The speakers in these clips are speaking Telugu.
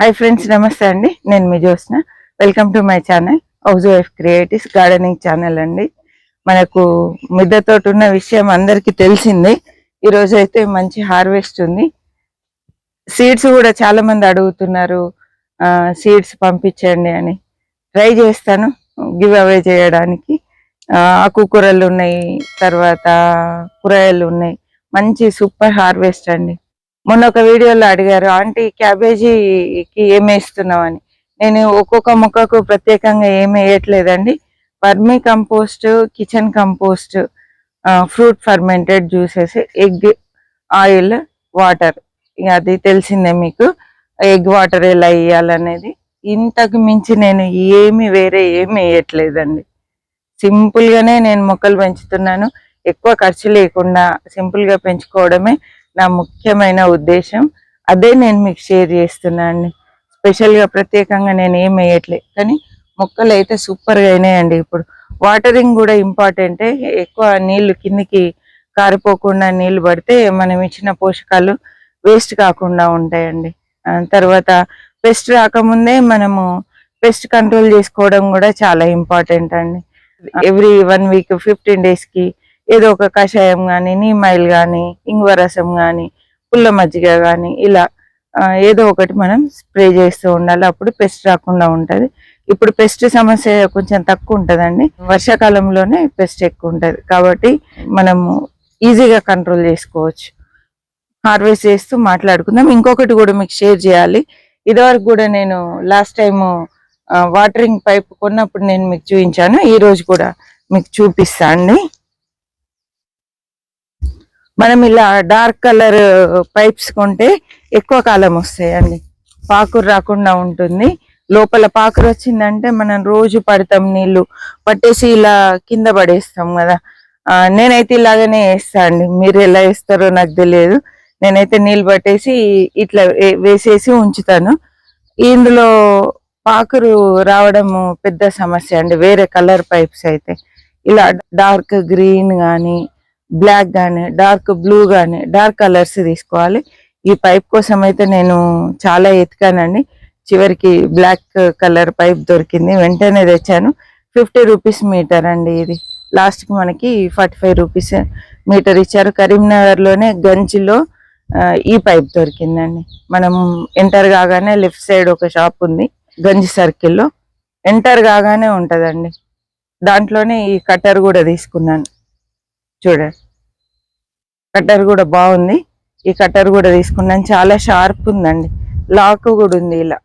హాయ్ ఫ్రెండ్స్ నమస్తే అండి. నేను మీ Jyotsna. Welcome to my channel housewife creatives gardening channel అండి. మనకు మిద్దెతోటి ఉన్న విషయం అందరికీ తెలిసిందే. ఈరోజు అయితే మంచి హార్వెస్ట్ ఉంది. సీడ్స్ కూడా చాలా మంది అడుగుతున్నారు. సీడ్స్ పంపించండి అని. ట్రై చేస్తాను గివ్ అవే చేయడానికి. ఆకుకూరలు ఉన్నాయి తర్వాత కూరగాయలు ఉన్నాయి. మంచి సూపర్ హార్వెస్ట్ అండి. మొన్న ఒక వీడియోలో అడిగారు ఆంటీ క్యాబేజీకి ఏమేస్తున్నామని నేను ఒక్కొక్క మొక్కకు ప్రత్యేకంగా ఏమి వేయట్లేదండి. Vermicompost kitchen compost fruit fermented juices egg oil water. అది తెలిసిందే మీకు ఎగ్ వాటర్ ఎలా వేయాలనేది. ఇంతకు మించి నేను ఏమి వేరే ఏమి వేయట్లేదండి. సింపుల్గానే నేను మొక్కలు పెంచుతున్నాను. ఎక్కువ ఖర్చు లేకుండా సింపుల్గా పెంచుకోవడమే నా ముఖ్యమైన ఉద్దేశం. అదే నేను మీకు షేర్ చేస్తున్నాను అండి. స్పెషల్గా ప్రత్యేకంగా నేను ఏం వేయట్లే. కానీ మొక్కలు అయితే సూపర్గా అయినాయండి ఇప్పుడు. వాటరింగ్ కూడా ఇంపార్టెంటే ఎక్కువ నీళ్ళు కిందికి కారిపోకుండా నీళ్ళు పడితే మనం ఇచ్చిన పోషకాలు వేస్ట్ కాకుండా ఉంటాయండి. తర్వాత పెస్ట్ రాకముందే మనము పెస్ట్ కంట్రోల్ చేసుకోవడం కూడా చాలా ఇంపార్టెంట్ అండి. ఎవ్రీ వన్ వీక్ ఫిఫ్టీన్ డేస్కి ఏదో ఒక కషాయం కానీ నీమైల్ కానీ ఇంగువ రసం కానీ పుల్ల మజ్జిగ కానీ ఇలా ఏదో ఒకటి మనం స్ప్రే చేస్తూ ఉండాలి. అప్పుడు పెస్ట్ రాకుండా ఉంటుంది. ఇప్పుడు పెస్ట్ సమస్య కొంచెం తక్కువ ఉంటుందండి. వర్షాకాలంలోనే పెస్ట్ ఎక్కువ ఉంటుంది. కాబట్టి మనము ఈజీగా కంట్రోల్ చేసుకోవచ్చు. హార్వెస్ట్ చేస్తూ మాట్లాడుకుందాం. ఇంకొకటి కూడా మీకు షేర్ చేయాలి. ఇదివరకు కూడా నేను లాస్ట్ టైం వాటరింగ్ పైప్ కొన్నప్పుడు నేను మీకు చూపించాను. ఈరోజు కూడా మీకు చూపిస్తా అండి. మనం ఇలా డార్క్ కలర్ పైప్స్ కొంటే ఎక్కువ కాలం వస్తాయండి. పాకురు రాకుండా ఉంటుంది. లోపల పాకురు వచ్చిందంటే మనం రోజు పడతాం నీళ్ళు. పట్టేసి ఇలా కింద పడేస్తాం కదా. నేనైతే ఇలాగనే వేస్తా అండి. మీరు ఎలా వేస్తారో నాకు తెలియదు. నేనైతే నీళ్ళు పట్టేసి ఇట్లా వే- వేసేసి ఉంచుతాను. ఇందులో పాకురు రావడము పెద్ద సమస్య అండి. వేరే కలర్ పైప్స్ అయితే. ఇలా డార్క్ గ్రీన్ కానీ బ్లాక్ కానీ డార్క్ బ్లూ కానీ డార్క్ కలర్స్ తీసుకోవాలి. ఈ పైప్ కోసం అయితే నేను చాలా ఎతికానండి. చివరికి బ్లాక్ కలర్ పైప్ దొరికింది. వెంటనే తెచ్చాను. ఫిఫ్టీ రూపీస్ మీటర్ అండి ఇది. లాస్ట్కి మనకి ఫార్టీ ఫైవ్ రూపీస్ మీటర్ ఇచ్చారు. కరీంనగర్లోనే గంజిలో ఈ పైప్ దొరికిందండి. మనం ఎంటర్ కాగానే లెఫ్ట్ సైడ్ ఒక షాప్ ఉంది గంజి సర్కిల్లో. ఎంటర్ కాగానే ఉంటుందండి. దాంట్లోనే ఈ కట్టర్ కూడా తీసుకున్నాను. చూడండి. కట్టర్ కూడా బాగుంది. ఈ కట్టర్ కూడా తీసుకున్నాను. చాలా షార్ప్ ఉందండి. లాక్ కూడా ఉంది ఇలా.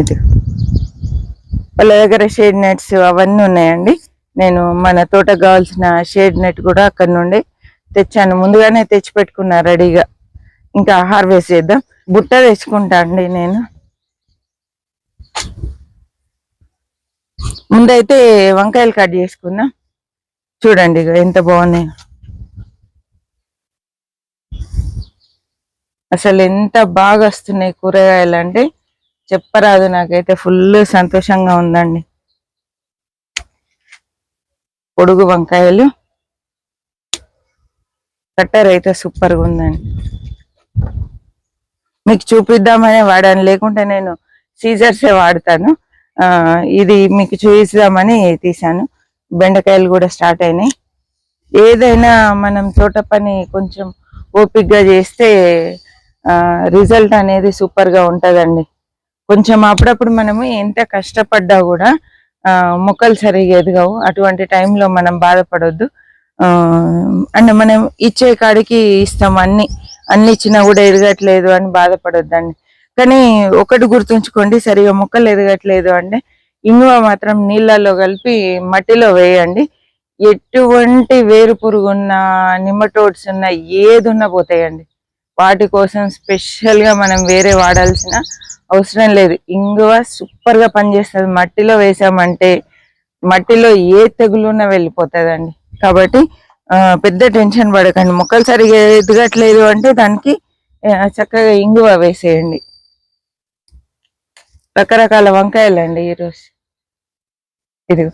ఇది. వాళ్ళ దగ్గర షేడ్ నెట్స్ అవన్నీ ఉన్నాయండి. నేను మన తోటకు కావాల్సిన షేడ్ నెట్ కూడా అక్కడ నుండి తెచ్చాను. ముందుగానే తెచ్చి పెట్టుకున్నా రెడీగా. ఇంకా హార్వెస్ట్ చేద్దాం. బుట్ట తెచ్చుకుంటా అండి నేను. ముందైతే వంకాయలు కట్ చేసుకుందాం చూడండి ఎంత బాగున్నాయి. అసలు ఎంత బాగా వస్తున్నాయి కూరగాయలు అంటే చెప్పరాదు నాకైతే ఫుల్ సంతోషంగా ఉందండి. పొడుగు వంకాయలు. కట్టర్ అయితే సూపర్గా ఉందండి. మీకు చూపిద్దామనే వాడాను లేకుంటే నేను సీజర్సే వాడతాను. ఆ ఇది మీకు చూపిద్దామని తీసాను బెండకాయలు కూడా స్టార్ట్ అయినాయి. ఏదైనా మనం తోట పని కొంచెం ఓపిక్గా చేస్తే రిజల్ట్ అనేది సూపర్గా ఉంటదండి. కొంచెం అప్పుడప్పుడు మనము ఎంత కష్టపడ్డా కూడా మొక్కలు సరిగా ఎదగవు. అటువంటి టైంలో మనం బాధపడొద్దు. ఆ మనం ఇచ్చే కాడికి ఇస్తాం అన్ని. అన్ని ఇచ్చినా కూడా ఎదగట్లేదు అని బాధపడొద్దండి. కానీ ఒకటి గుర్తుంచుకోండి సరిగా మొక్కలు ఎదగట్లేదు అంటే ఇంగువ మాత్రం నీళ్ళలో కలిపి మట్టిలో వేయండి. ఎటువంటి వేరు పురుగు ఉన్నా నిమ్మటోడ్స్ ఉన్న ఏది ఉన్నా పోతాయండి. వాటి కోసం స్పెషల్గా మనం వేరే వాడాల్సిన అవసరం లేదు. ఇంగువ సూపర్గా పనిచేస్తుంది. మట్టిలో వేసామంటే మట్టిలో ఏ తెగులున్నా వెళ్ళిపోతుందండి. కాబట్టి పెద్ద టెన్షన్ పడకండి. మొక్కలు సరిగా ఎదగట్లేదు అంటే దానికి చక్కగా ఇంగువ వేసేయండి. రకరకాల వంకాయలండి ఈరోజు ఇది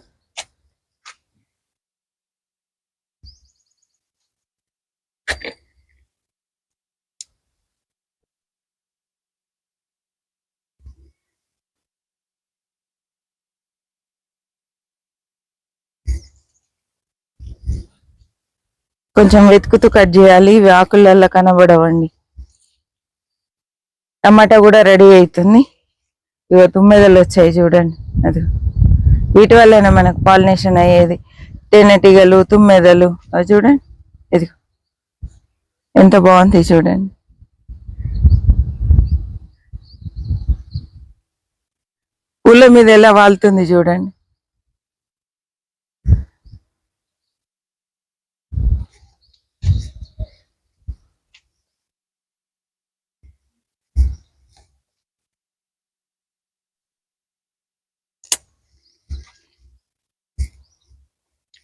కొంచెం వెతుకుతూ కట్ చేయాలి ఇవి ఆకులల్లో కనబడవండి. టమాటా కూడా రెడీ అవుతుంది. ఇగో తుమ్మెదలు వచ్చాయి చూడండి. అది వీటి వల్లనే మనకు పాలినేషన్ అయ్యేది. తేనెటీగలు తుమ్మెదలు. అవి చూడండి. ఇది ఎంత బాగుంది చూడండి. పూల మీద ఎలా వాలుతుంది చూడండి.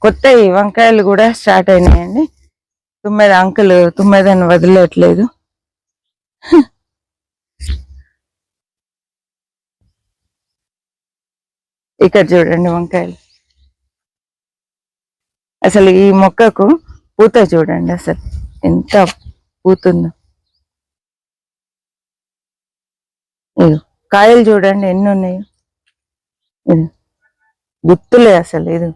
కొత్త వంకాయలు కూడా స్టార్ట్ అయినాయండి. తుమ్మెద అంకుల్ తుమ్మెదని వదిలేట్లేదు. ఇక్కడ చూడండి వంకాయలు. అసలు ఈ మొక్కకు పూత చూడండి అసలు ఎంత పూతుందో. కాయలు చూడండి ఎన్ని ఉన్నాయో. ఇది అసలు ఇది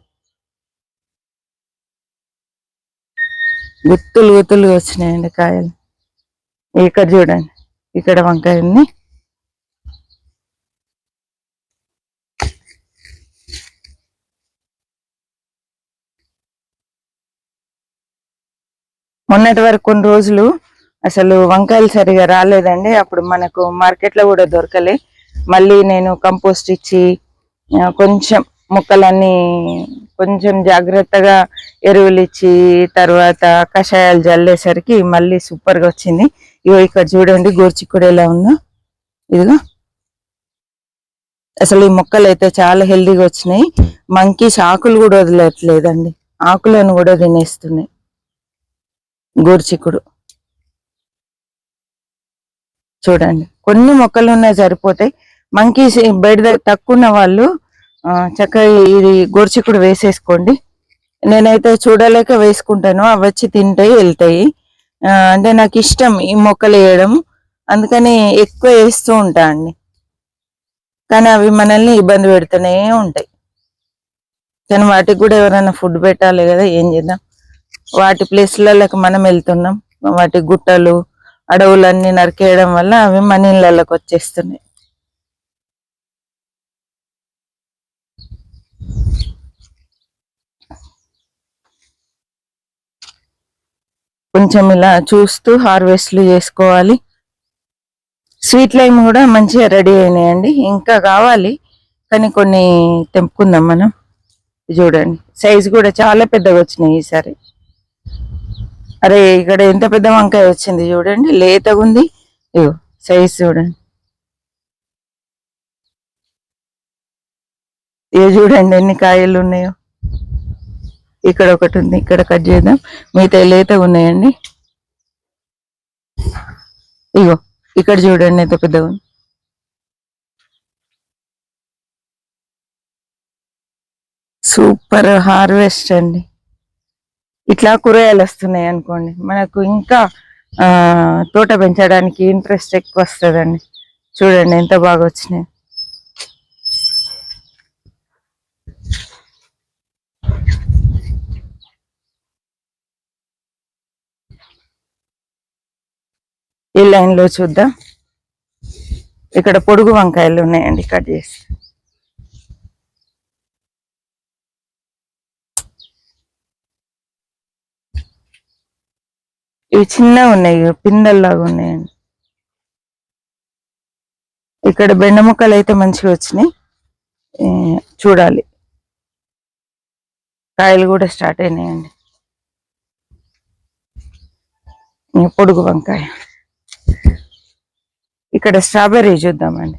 గుత్తులు గుత్తులు వచ్చినాయండి కాయలు. ఇక్కడ చూడండి ఇక్కడ వంకాయ మొన్నటి వరకు కొన్ని రోజులు అసలు వంకాయలు సరిగా రాలేదండి. అప్పుడు మనకు మార్కెట్లో కూడా దొరకలే. మళ్ళీ నేను కంపోస్ట్ ఇచ్చి కొంచెం మొక్కలన్నీ కొంచెం జాగ్రత్తగా ఎరువులు ఇచ్చి తర్వాత కషాయాలు జల్లేసరికి మళ్ళీ సూపర్గా వచ్చింది. ఇగో ఇక్కడ చూడండి గోర్చిక్కుడు ఎలా ఉందో. ఇదిగో. అసలు ఈ మొక్కలు అయితే చాలా హెల్దీగా వచ్చినాయి. మంకీస్ ఆకులు కూడా వదిలేట్లేదండి. ఆకులను కూడా తినేస్తున్నాయి. గోర్చిక్కుడు చూడండి కొన్ని మొక్కలు ఉన్నాయి సరిపోతాయి. మంకీస్ బయట తక్కువ ఉన్న వాళ్ళు చక్కగా ఇది గోర్చిక్కుడు వేసేసుకోండి. నేనైతే చూడలేక వేసుకుంటాను. అవి వచ్చి తింటాయి వెళ్తాయి. అంటే నాకు ఇష్టం ఈ మొక్కలు వేయడం. అందుకని ఎక్కువ వేస్తూ ఉంటా అండి. కానీ అవి మనల్ని ఇబ్బంది పెడుతూనే ఉంటాయి. కానీ వాటికి కూడా ఎవరైనా ఫుడ్ పెట్టాలి కదా ఏం చేద్దాం? వాటి ప్లేస్లలోకి మనం వెళ్తున్నాం. వాటి గుట్టలు అడవులన్నీ నరికేయడం వల్ల అవి మన ఇళ్ళకి వచ్చేస్తున్నాయి. కొంచెం ఇలా చూస్తూ హార్వెస్ట్లు చేసుకోవాలి. స్వీట్ లైమ్ కూడా మంచిగా రెడీ అయినాయండి. ఇంకా కావాలి కానీ కొన్ని తెంపుకుందాం మనం. చూడండి సైజు కూడా చాలా పెద్దగా వచ్చినాయి ఈసారి. అరే ఇక్కడ ఎంత పెద్ద వంకాయ వచ్చింది చూడండి లేతగా ఉంది. ఇగో సైజ్ చూడండి. ఇవి చూడండి ఎన్ని కాయలు ఉన్నాయో. ఇక్కడ ఒకటి ఉంది ఇక్కడ కట్ చేద్దాం. మిగతా లేత ఉన్నాయండి. ఇగో ఇక్కడ చూడండి ఎంత పెద్దగా ఉంది. సూపర్ హార్వెస్ట్ అండి. ఇట్లా కూరగాయలు వస్తున్నాయి అనుకోండి. మనకు ఇంకా తోట పెంచడానికి ఇంట్రెస్ట్ ఎక్కువ వస్తుందండి. చూడండి ఎంత బాగా వచ్చినాయి. ఈ లైన్లో చూద్దాం. ఇక్కడ పొడుగు వంకాయలు ఉన్నాయండి కట్ చేసి. ఇవి చిన్నగా ఉన్నాయి పిందల్లాగా పిందెల్లాగా ఉన్నాయండి. ఇక్కడ బెండ ముక్కలు అయితే మంచిగా వచ్చినాయి. చూడాలి. కాయలు కూడా స్టార్ట్ అయినాయండి. పొడుగు వంకాయ. ఇక్కడ స్ట్రాబెర్రీ చూద్దామండి.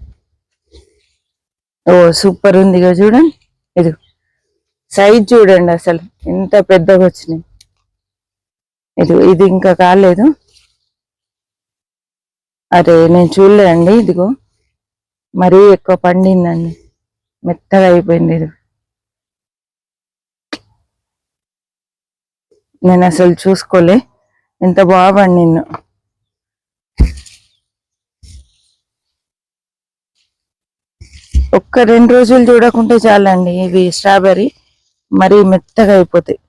ఓ సూపర్ ఉంది ఇక చూడండి. ఇది సైజ్ చూడండి అసలు. ఎంత పెద్దగా వచ్చినాయి. ఇది ఇది ఇంకా కాలేదు. అరే నేను చూడలేదండి. ఇదిగో. మరీ ఎక్కువ పండిందండి. మెత్తగా అయిపోయింది ఇది. నేను అసలు చూసుకోలే. ఎంత బాగా పండిందో. ఒక్క రెండు రోజులు చూడకుంటే చాలండి ఇవి స్ట్రాబెర్రీ. మరీ మెత్తగా అయిపోతాయి.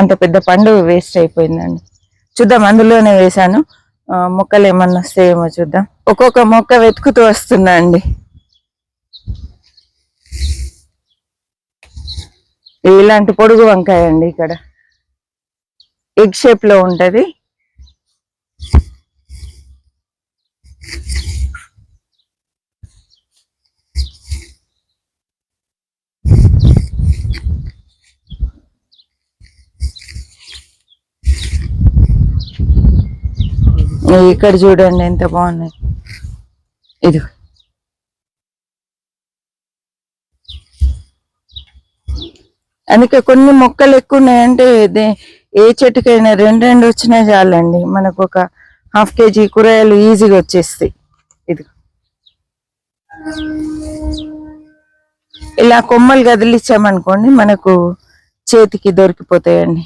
అంత పెద్ద పండు వేస్ట్ అయిపోయిందండి. చూద్దాం అందులోనే వేసాను మొక్కలు ఏమన్నా వస్తాయేమో చూద్దాం. ఒక్కొక్క మొక్క వెతుకుతూ వస్తుందా అండి ఇలాంటి పొడుగు వంకాయ అండి ఇక్కడ. ఎగ్ షేప్లో ఉంటది. ఇక్కడ చూడండి ఎంత బాగున్నాయి. ఇది అందుకే కొన్ని మొక్కలు ఎక్కువ ఉన్నాయంటే ఏ చెట్టుకైనా రెండు రెండు వచ్చినా చాలండి. మనకు ఒక హాఫ్ కేజీ కూరగాయలు ఈజీగా వచ్చేస్తాయి. ఇది ఇలా కొమ్మలు కదిలిచ్చామనుకోండి మనకు చేతికి దొరికిపోతాయండి.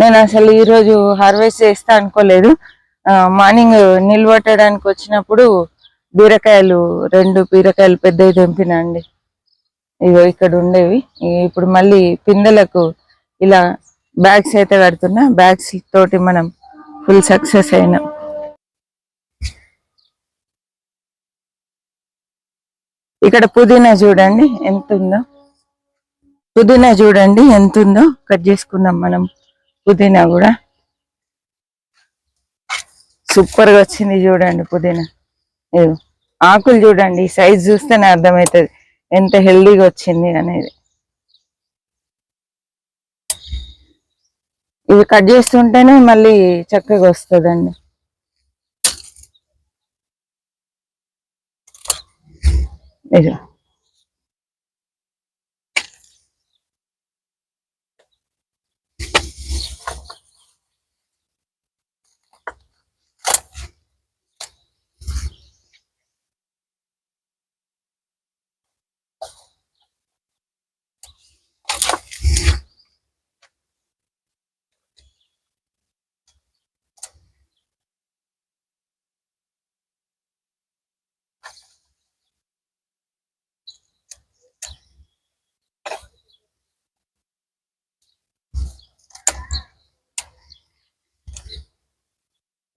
నేను అసలు ఈ రోజు హార్వెస్ట్ చేస్తా అనుకోలేదు. మార్నింగ్ నిల్వట్టడానికి వచ్చినప్పుడు బీరకాయలు రెండు బీరకాయలు పెద్దవి తెంపినా అండి. ఇగో ఇక్కడ ఉండేవి. ఇప్పుడు మళ్ళీ పిందెలకు ఇలా బ్యాగ్స్ అయితే కడుతున్నా. బ్యాగ్స్ తోటి మనం ఫుల్ సక్సెస్ అయినాం. ఇక్కడ పుదీనా చూడండి ఎంత ఉందో పుదీనా చూడండి ఎంత ఉందో కట్ చేసుకుందాం మనం. పుదీనా కూడా. సూపర్గా వచ్చింది చూడండి పుదీనా. ఆకులు చూడండి సైజ్ చూస్తేనే అర్థమవుతుంది ఎంత హెల్దీగా వచ్చింది అనేది. ఇవి కట్ చేస్తుంటేనే మళ్ళీ చక్కగా వస్తుందండి. ఇది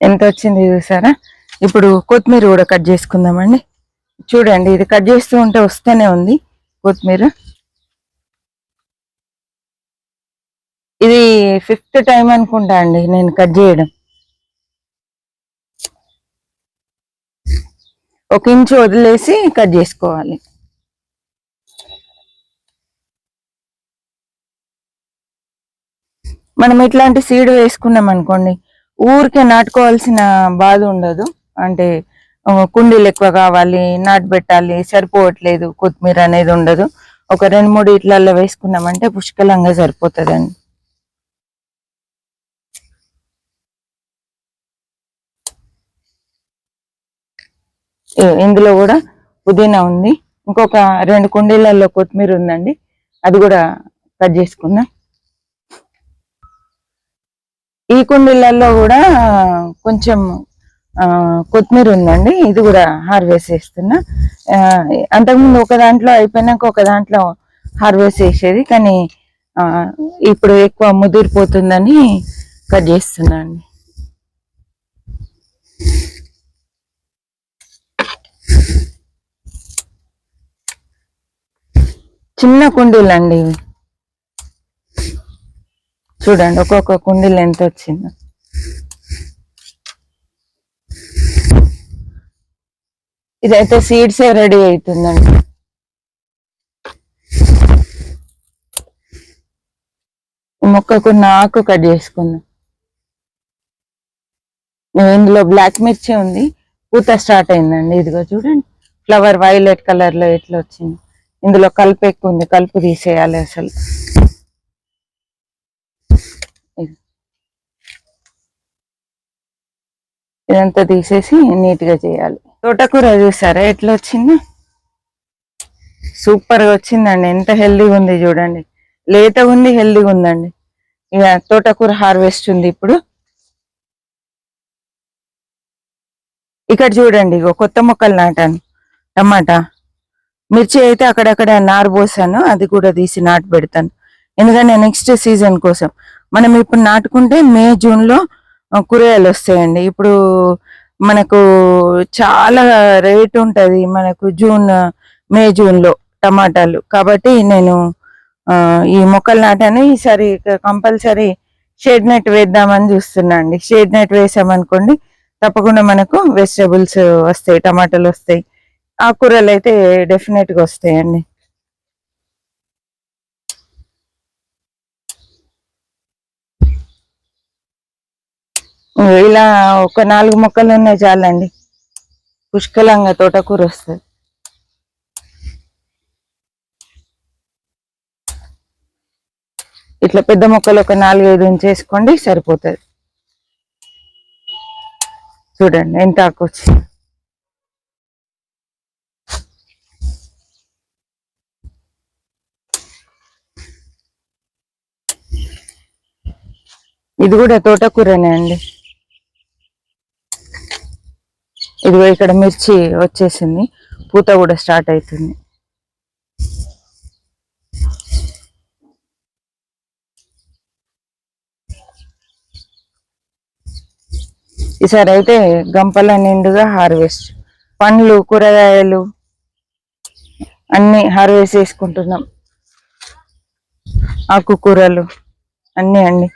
ఎంత వచ్చింది చూసారా? ఇప్పుడు కొత్తిమీర కూడా కట్ చేసుకుందామండి. చూడండి ఇది కట్ చేస్తూ ఉంటే వస్తూనే ఉంది కొత్తిమీర. ఇది ఫిఫ్త్ టైం అనుకుంటా అండి నేను కట్ చేయడం. ఒక ఇంచు వదిలేసి కట్ చేసుకోవాలి. మనం ఇట్లాంటి సీడ్ వేసుకున్నాం అనుకోండి ఊరికే నాటుకోవాల్సిన బాధ ఉండదు. అంటే కుండీలు ఎక్కువ కావాలి నాటు పెట్టాలి సరిపోవట్లేదు కొత్తిమీర అనేది ఉండదు. ఒక రెండు మూడు ఇట్లలో వేసుకున్నామంటే పుష్కలంగా సరిపోతుందండి. ఇందులో కూడా పుదీనా ఉంది. ఇంకొక రెండు కుండీలలో కొత్తిమీర ఉందండి. అది కూడా కట్ చేసుకుందాం. ఈ కుండీలలో కూడా కొంచెం కొత్తిమీర ఉందండి. ఇది కూడా హార్వెస్ట్ చేస్తున్నా. అంతకుముందు ఒక దాంట్లో అయిపోయినాక ఒక దాంట్లో హార్వెస్ట్ చేసేది కానీ ఇప్పుడు ఎక్కువ ముదిరిపోతుందని కట్ చేస్తున్నా అండి. చిన్న కుండీలండి ఇవి. చూడండి ఒక్కొక్క కుండీలు ఎంత వచ్చిందో. ఇదైతే సీడ్స్ రెడీ అవుతుందండి. ఈ మొక్కకు ఆకు కట్ చేసుకుందాం. ఇందులో బ్లాక్ మిర్చి ఉంది. పూత స్టార్ట్ అయిందండి. ఇదిగో చూడండి ఫ్లవర్ వైలెట్ కలర్లో ఎట్లా వచ్చింది. ఇందులో కలుపు ఎక్కువ ఉంది. కలుపు తీసేయాలి అసలు. ఇదంతా తీసేసి నీట్గా చేయాలి. తోటకూర చూసారా? ఎట్లా వచ్చింది? సూపర్గా వచ్చిందండి. ఎంత హెల్దీగా ఉంది చూడండి. లేతగా ఉంది హెల్దీగా ఉందండి. ఇక తోటకూర హార్వెస్ట్ ఉంది ఇప్పుడు. ఇక్కడ చూడండి ఇగో కొత్త మొక్కలు నాటాను. టమాటా. మిర్చి అయితే అక్కడక్కడ నారు పోసాను. అది కూడా తీసి నాటు పెడతాను. ఎందుకంటే నెక్స్ట్ సీజన్ కోసం. మనం ఇప్పుడు నాటుకుంటే మే జూన్లో కూరగాయలు వస్తాయండి. ఇప్పుడు మనకు చాలా రేట్ ఉంటుంది మనకు జూన్ మే జూన్లో టమాటాలు. కాబట్టి నేను ఈ మొక్కలు నాటాను. ఈసారి కంపల్సరీ షేడ్ నెట్ వేద్దామని చూస్తున్నా అండి షేడ్ నెట్ వేసామనుకోండి తప్పకుండా మనకు వెజిటబుల్స్ వస్తాయి టమాటాలు వస్తాయి. ఆకుకూరలు అయితే డెఫినెట్గా వస్తాయండి. ఇలా ఒక నాలుగు మొక్కలు ఉన్నాయి చాలండి. పుష్కలంగా తోటకూర వస్తుంది. ఇట్లా పెద్ద మొక్కలు ఒక నాలుగైదు ఉంచేసుకోండి సరిపోతుంది. చూడండి ఎంత ఆకు వచ్చింది. ఇది కూడా తోటకూరనే అండి. ఇదిగో ఇక్కడ మిర్చి వచ్చేసింది. పూత కూడా స్టార్ట్ అవుతుంది. ఈసారి అయితే గంపల నిండుగా హార్వెస్ట్. పండ్లు కూరగాయలు అన్ని హార్వెస్ట్ చేసుకుంటున్నాం. ఆకుకూరలు అన్ని అండి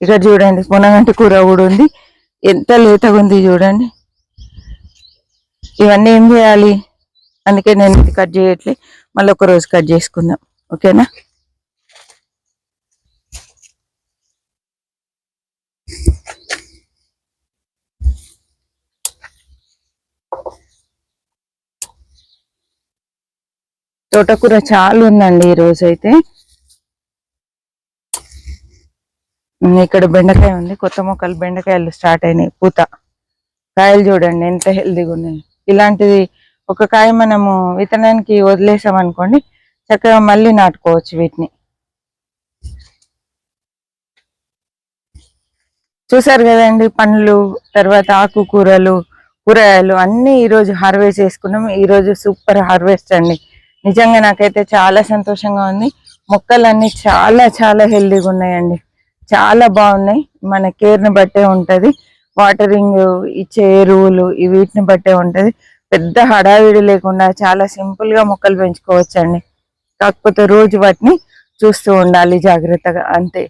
ఇక్కడ చూడండి మునగంటి కూర కూడా ఉంది. ఎంత లేతగా ఉంది చూడండి. ఇవన్నీ ఏం చేయాలి? అందుకే నేను ఇది కట్ చేయట్లే. మళ్ళీ ఒక రోజు కట్ చేసుకుందాం. ఓకేనా? తోటకూర చాలా ఉందండి ఈ రోజు అయితే. ఇక్కడ బెండకాయ ఉంది. కొత్త మొక్కలు బెండకాయలు స్టార్ట్ అయినాయి. పూత. కాయలు చూడండి ఎంత హెల్దీగా ఉన్నాయి. ఇలాంటిది ఒక కాయ మనము విత్తనానికి వదిలేసాం అనుకోండి చక్కగా మళ్ళీ నాటుకోవచ్చు వీటిని. చూసారు కదండి పండ్లు తర్వాత ఆకుకూరలు కూరగాయలు అన్ని ఈ రోజు హార్వెస్ట్ చేసుకున్నాం. ఈ రోజు సూపర్ హార్వెస్ట్ అండి. నిజంగా నాకైతే చాలా సంతోషంగా ఉంది. మొక్కలన్నీ చాలా చాలా హెల్దీగా ఉన్నాయండి. చాలా బాగున్నాయి. మన కేర్ని బట్టే ఉంటది. వాటరింగ్ ఇచ్చే ఎరువులు వీటిని బట్టే ఉంటుంది. పెద్ద హడావిడి లేకుండా చాలా సింపుల్గా మొక్కలు పెంచుకోవచ్చండి. కాకపోతే రోజు వాటిని చూస్తూ ఉండాలి జాగ్రత్తగా అంతే.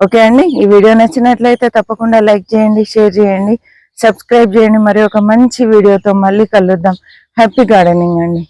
ఓకే అండి ఈ వీడియో నచ్చినట్లయితే తప్పకుండా లైక్ చేయండి షేర్ చేయండి సబ్స్క్రైబ్ చేయండి. మరి ఒక మంచి వీడియోతో మళ్ళీ కలుద్దాం. హ్యాపీ గార్డెనింగ్ అండి.